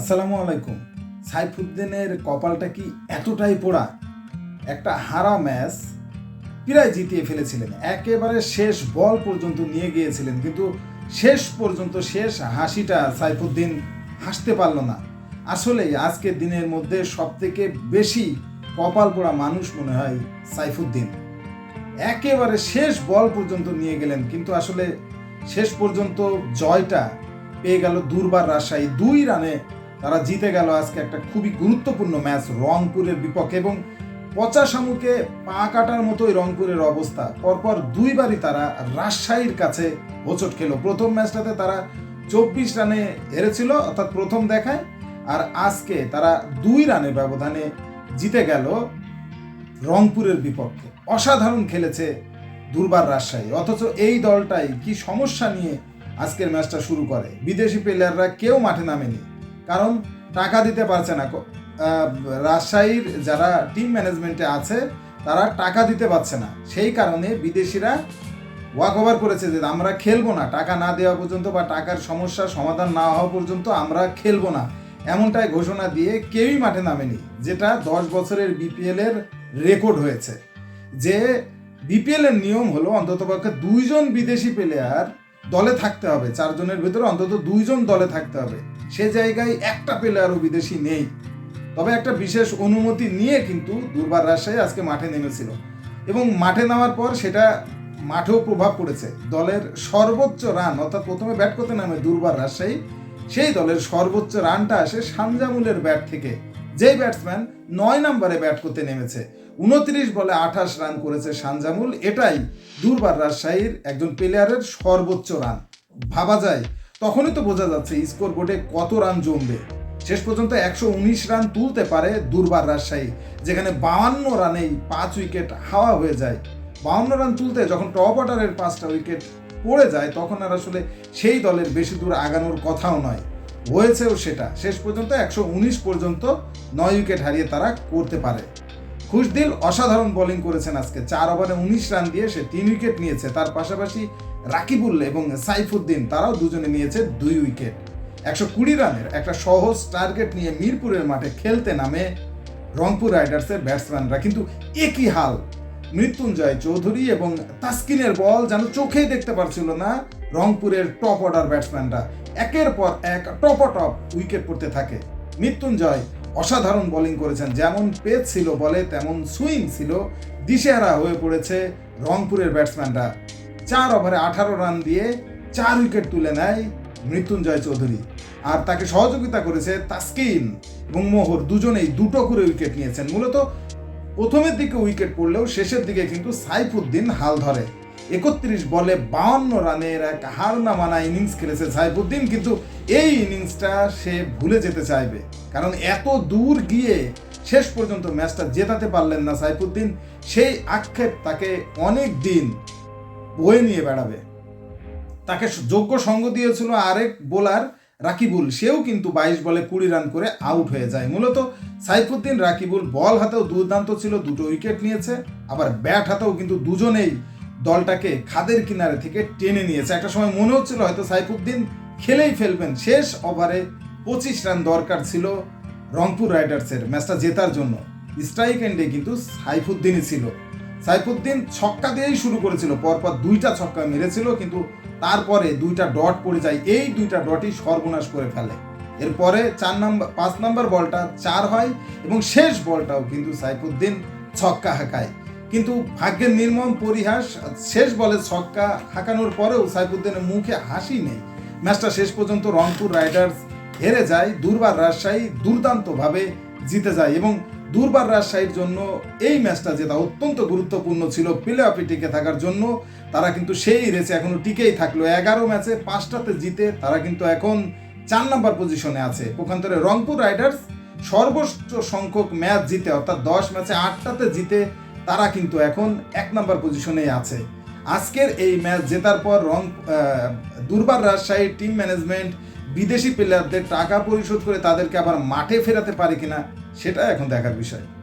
আসসালামু আলাইকুম। সাইফুদ্দিনের কপালটা কি এতটাই পোড়া? একটা হারা ম্যাচ। প্রায় জিতিয়ে ফেলেছিলেন। একেবারে শেষ বল পর্যন্ত নিয়ে গিয়েছিলেন, কিন্তু শেষ পর্যন্ত শেষ হাসিটা সাইফুদ্দিন হাসতে পারল না। আসলে আজকের দিনের মধ্যে সব থেকে বেশি কপাল পোড়া মানুষ মনে হয় সাইফুদ্দিন। একেবারে শেষ বল পর্যন্ত নিয়ে গেলেন, কিন্তু আসলে শেষ পর্যন্ত জয়টা পেয়ে গেল দুর্বার রাজশাহী। দুই রানে তারা জিতে গেল আজকে একটা খুবই গুরুত্বপূর্ণ ম্যাচ রংপুরের বিপক্ষে এবং পচা শামুকে পা কাটার মতোই রংপুরের অবস্থা। পরপর দুইবারই তারা রাজশাহীর কাছে হোঁচট খেলো। প্রথম ম্যাচটাতে তারা চব্বিশ রানে হেরেছিল, অর্থাৎ প্রথম দেখায়। আর আজকে তারা দুই রানের ব্যবধানে জিতে গেল রংপুরের বিপক্ষে। অসাধারণ খেলেছে দুর্বার রাজশাহী। অথচ এই দলটাই কি সমস্যা নিয়ে আজকের ম্যাচটা শুরু করে? বিদেশি প্লেয়াররা কেউ মাঠে নামেনি। কারণ টাকা দিতে পারছে না। রাজশাহীর যারা টিম ম্যানেজমেন্টে আছে, তারা টাকা দিতে পারছে না। সেই কারণে বিদেশিরা ওয়াক ওভার করেছে যে আমরা খেলব না। টাকা না দেওয়া পর্যন্ত বা টাকার সমস্যার সমাধান না হওয়া পর্যন্ত আমরা খেলব না। এমনটাই ঘোষণা দিয়ে কেউই মাঠে নামেনি, যেটা দশ বছরের বিপিএল এর রেকর্ড হয়েছে। যে বিপিএল এর নিয়ম হলো অন্ততপক্ষে দুইজন বিদেশি প্লেয়ার দলে থাকতে হবে। চারজনের ভেতরে অন্তত দুইজন দলে থাকতে হবে। সে জায়গায় একটা প্লেয়ারও বিদেশি নেই। তবে একটা বিশেষ অনুমতি নিয়ে কিন্তু দুর্বার রাজশাহী আজকে মাঠে নেমেছিল। এবং মাঠে নামার পর সেটা মাঠেও প্রভাব পড়েছে। দলের সর্বোচ্চ রান, অর্থাৎ প্রথমে ব্যাট করতে নামে দুর্বার রাজশাহী, সেই দলের সর্বোচ্চ রানটা আসে সানজামুলের ব্যাট থেকে। যেই ব্যাটসম্যান নয় নম্বরে ব্যাট করতে নেমেছে। উনত্রিশ বলে আঠাশ রান করেছে সানজামুল। এটাই দুর্বার রাজশাহীর একজন প্লেয়ারের সর্বোচ্চ রান। ভাবা যায় তখনই তো বোঝা যাচ্ছে স্কোর বোর্ডে কত রান জমবে। শেষ পর্যন্ত একশো উনিশ রান তুলতে পারে দুর্বার রাজশাহী, যেখানে বাহান্ন রানেই পাঁচ উইকেট হাওয়া হয়ে যায়। বাহান্ন রান তুলতে যখন টপ অর্ডারের পাঁচটা উইকেট পড়ে যায়, তখন আর আসলে সেই দলের বেশি দূর আগানোর কথাও নয়। হয়েছেও সেটা। শেষ পর্যন্ত একশো উনিশ পর্যন্ত নয় উইকেট হারিয়ে তারা করতে পারে। খুশদিল অসাধারণ বোলিং করেছেন আজকে। চার ওভারে উনিশ রান দিয়ে সে তিন উইকেট নিয়েছে। তার পাশাপাশি রাকিবুল এবং সাইফুদ্দিন, তারাও দুজনে নিয়েছে দুই উইকেট। একশো কুড়ি রানের একটা সহজ টার্গেট নিয়ে মিরপুরের মাঠে খেলতে নামে রংপুর রাইডার্সের ব্যাটসম্যানরা। কিন্তু একই হাল, মৃত্যুঞ্জয় চৌধুরী এবং তাসকিনের বল যেন চোখেই দেখতে পারছিল না রংপুরের টপ অর্ডার ব্যাটসম্যানরা। একের পর এক টপ টপ উইকেট পড়তে থাকে। মৃত্যুঞ্জয় অসাধারণ বোলিং করেছেন। যেমন পেজ ছিল বলে, তেমন সুইং ছিল। দিশেহারা হয়ে পড়েছে রংপুরের ব্যাটসম্যানরা। চার ওভারে আঠারো রান দিয়ে চার উইকেট তুলে নেয় মৃত্যুঞ্জয় চৌধুরী। আর তাকে সহযোগিতা করেছে তাসকিন এবং মোহর। দুজনেই দুটো করে উইকেট নিয়েছেন। মূলত প্রথমের দিকে উইকেট পড়লেও শেষের দিকে কিন্তু সাইফুদ্দিন হাল ধরে। একত্রিশ বলে বাউন্ন রানের এক হার না মানা ইনিংস খেলেছে সাইফুদ্দিন, কিন্তু এই ইনিংসটা সে ভুলে যেতে চাইবে। কারণ এত দূর গিয়ে শেষ পর্যন্ত ম্যাচটা জেতাতে পারলেন না সাইফুদ্দিন। সেই আক্ষেপ তাকে অনেক দিন বয়ে নিয়ে বেড়াবে। তাকে যোগ্য সঙ্গ দিয়েছিল আরেক বোলার রাকিবুল। সেও কিন্তু বাইশ বলে কুড়ি রান করে আউট হয়ে যায়। মূলত সাইফুদ্দিন রাকিবুল বল হাতেও দুর্দান্ত ছিল, দুটো উইকেট নিয়েছে। আবার ব্যাট হাতেও কিন্তু দুজনেই দলটাকে খাদের কিনারে থেকে টেনে নিয়েছে। একটা সময় মনে হচ্ছিল হয়তো সাইফুদ্দিন খেলেই ফেলবেন। শেষ ওভারে পঁচিশ রান দরকার ছিল রংপুর রাইডার্সের ম্যাচটা জেতার জন্য। স্ট্রাইক এন্ডে কিন্তু সাইফুদ্দিনই ছিল। সাইফুদ্দিন ছক্কা দিয়েই শুরু করেছিল। পরপর দুইটা ছক্কা মেরেছিল, কিন্তু তারপরে দুইটা ডট পড়ে যায়। এই দুইটা ডটই সর্বনাশ করে ফেলে। এরপরে চার নাম্বার, পাঁচ নাম্বার বলটা চার হয় এবং শেষ বলটাও কিন্তু সাইফুদ্দিন ছক্কা হাঁকায়। কিন্তু ভাগ্যের নির্মম পরিহাস, শেষ বলে ছক্কা হাঁকানোর পরেও সাইফুদ্দিনের মুখে হাসি নেই। ম্যাচটা শেষ পর্যন্ত রংপুর রাইডার্স হেরে যায়, দুর্বার রাজশাহী দুর্দান্তভাবে জিতে যায় এবং দুর্বার রাজশাহীর জন্য এই ম্যাচটা জেতা অত্যন্ত গুরুত্বপূর্ণ ছিল। প্লে অফে টিকে থাকার জন্য তারা কিন্তু সেই রেসে এখনও টিকেই থাকল। এগারো ম্যাচে পাঁচটাতে জিতে তারা কিন্তু এখন চার নাম্বার পজিশনে আছে। পক্ষান্তরে রংপুর রাইডার্স সর্বোচ্চ সংখ্যক ম্যাচ জিতে, অর্থাৎ দশ ম্যাচে আটটাতে জিতে তারা কিন্তু এখন এক নাম্বার পজিশনেই আছে। আজকের এই ম্যাচ জেতার পর রং দুর্বার রাজশাহীর টিম ম্যানেজমেন্ট বিদেশি প্লেয়ারদের টাকা পরিশোধ করে তাদেরকে আবার মাঠে ফেরাতে পারে কিনা সেটা এখন দেখার বিষয়।